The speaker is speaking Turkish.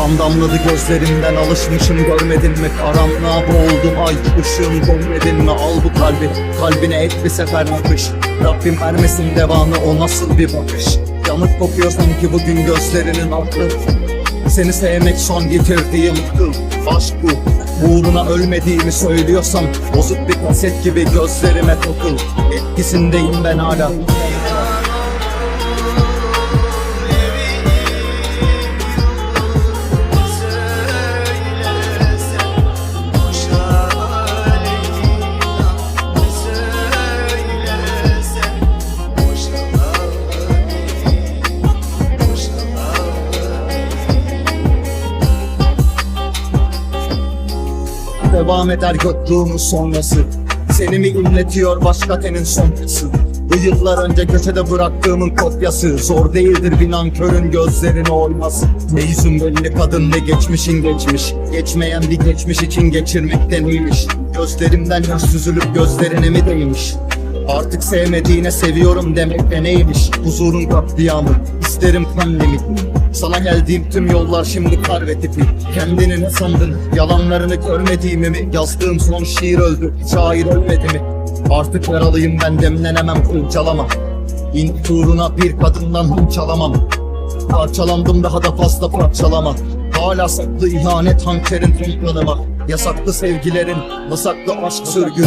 Kan damladı gözlerimden alışmışım görmedin mi? Karanlığa boğuldum ay ışığım görmedin mi? Al bu kalbi kalbine et bir sefer bakış. Rabbim vermesin devamı o nasıl bir bakış? Yanık kokuyor sanki bugün gözlerinin aklı. Seni sevmek son getirdiğim kıl Aşk bu Uğruna ölmediğimi söylüyorsam Bozuk bir kaset gibi gözlerime takıl. Etkisindeyim ben hala Devam eder göktuğumuz sonrası. Seni mi inletiyor başka tenin sonrası? Bu yıllar önce köşede bıraktığımın kopyası. Zor değildir bir nankörün gözlerini oyması. Ne yüzün belli kadın ne geçmişin geçmiş. Geçmeyen bir geçmiş için geçirmekten iyiymiş Gözlerimden yaş süzülüp gözlerine mi değmiş Artık sevmediğine seviyorum demek de neymiş? Huzurun katliamı isterim limitini Sana geldiğim tüm yollar şimdi kar ve tipi. Kendini ne sandın? Yalanlarını görmediğimi mi? Yazdığım son şiir öldü şair ölmedi mi? Artık yaralıyım ben demlenemem kurcalama İntik uğruna bir kadından hım çalamam Parçalandım daha da fazla parçalama. Hala saklı ihanet hançerin tüm kanıma Yasaklı sevgilerin, masaklı aşk sürgünü